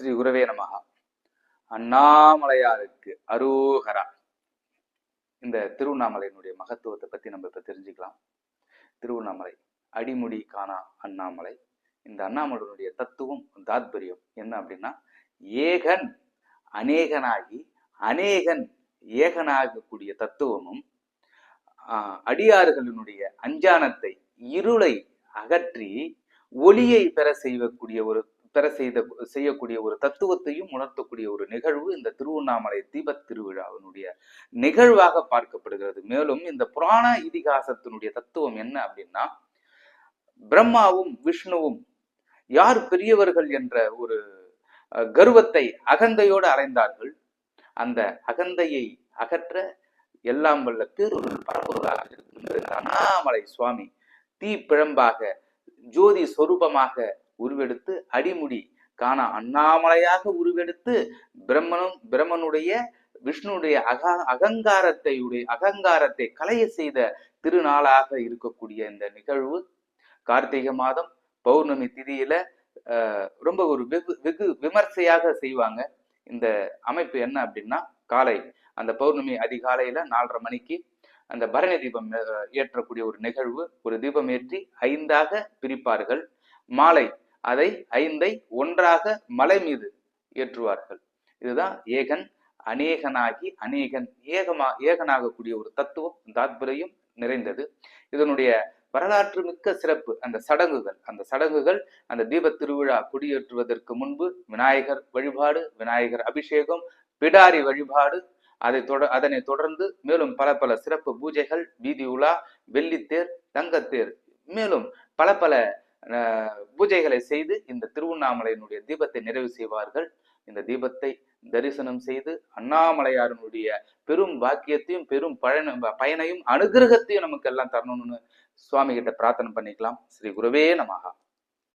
ஸ்ரீ குருவே நமகா அண்ணாமலையாருக்கு அரோகரா. இந்த திருவண்ணாமலையினுடைய மகத்துவத்தை பத்தி நம்ம இப்ப தெரிஞ்சுக்கலாம். திருவண்ணாமலை அடிமுடி காணா அண்ணாமலை. இந்த அண்ணாமலையினுடைய தத்துவம் தாத்பரியம் என்ன அப்படின்னா ஏகன் அநேகனாகி அநேகன் ஏகனாகக்கூடிய தத்துவமும் அடியாறுகளினுடைய அஞ்சானத்தை இருளை அகற்றி ஒளியை பெற செய்யக்கூடிய ஒரு பெற செய்த செய்யக்கூடிய ஒரு தத்துவத்தையும் உணர்த்தக்கூடிய ஒரு நிகழ்வு இந்த திருவண்ணாமலை தீபத் திருவிழாவினுடைய நிகழ்வாக பார்க்கப்படுகிறது. மேலும் இந்த புராண இதிகாசத்தினுடைய தத்துவம் என்ன அப்படின்னா பிரம்மாவும் விஷ்ணுவும் யார் பெரியவர்கள் என்ற ஒரு கர்வத்தை அகந்தையோடு அலைந்தார்கள் அந்த அகந்தையை அகற்ற எல்லாம் வல்ல பேரொருள் பரப்புவதாக இருக்கின்றது. அண்ணாமலை சுவாமி தீ பிழம்பாக ஜோதி சொரூபமாக உருவெடுத்து அடிமுடி. காணா அண்ணாமலையாக உருவெடுத்து பிரம்மனும் பிரம்மனுடைய விஷ்ணுடைய அக அகங்காரத்தை உடைய அகங்காரத்தை களைய செய்த திருநாளாக இருக்கக்கூடிய இந்த நிகழ்வு. கார்த்திகை மாதம் பௌர்ணமி திதியில அஹ், ரொம்ப ஒரு வெகு வெகு விமர்சையாக செய்வாங்க. இந்த அமைப்பு என்ன அப்படின்னா காலை அந்த பௌர்ணமி அதிகாலையில நாலரை மணிக்கு அந்த பரணி தீபம் ஏற்றக்கூடிய ஒரு நிகழ்வு. ஒரு தீபம் ஏற்றி ஐந்தாக பிரிப்பார்கள். மாலை அதை ஐந்தை ஒன்றாக மலை மீது ஏற்றுவார்கள். இதுதான் ஏகன் அநேகனாகி அநேகன் ஏகமா ஏகனாகக்கூடிய ஒரு தத்துவம். தாத்பரியம் நிறைந்தது. இதனுடைய வரலாற்று மிக்க சிறப்பு அந்த சடங்குகள். அந்த சடங்குகள் அந்த தீபத் திருவிழா கொடியேற்றுவதற்கு முன்பு விநாயகர் வழிபாடு விநாயகர் அபிஷேகம் பிடாரி வழிபாடு அதை தொட அதனை தொடர்ந்து மேலும் பல பல சிறப்பு பூஜைகள் வீதி உலா வெள்ளித்தேர் தங்கத்தேர். மேலும் பல பல பூஜைகளை செய்து இந்த திருவண்ணாமலையினுடைய தீபத்தை நிறைவு செய்வார்கள். இந்த தீபத்தை தரிசனம் செய்து அண்ணாமலையாரனுடைய பெரும் பாக்கியத்தையும் பெரும் பயண பயனையும் அனுகிரகத்தையும் நமக்கு எல்லாம் தரணும்னு சுவாமி கிட்ட பிரார்த்தனை பண்ணிக்கலாம். ஸ்ரீ குருவே நமகா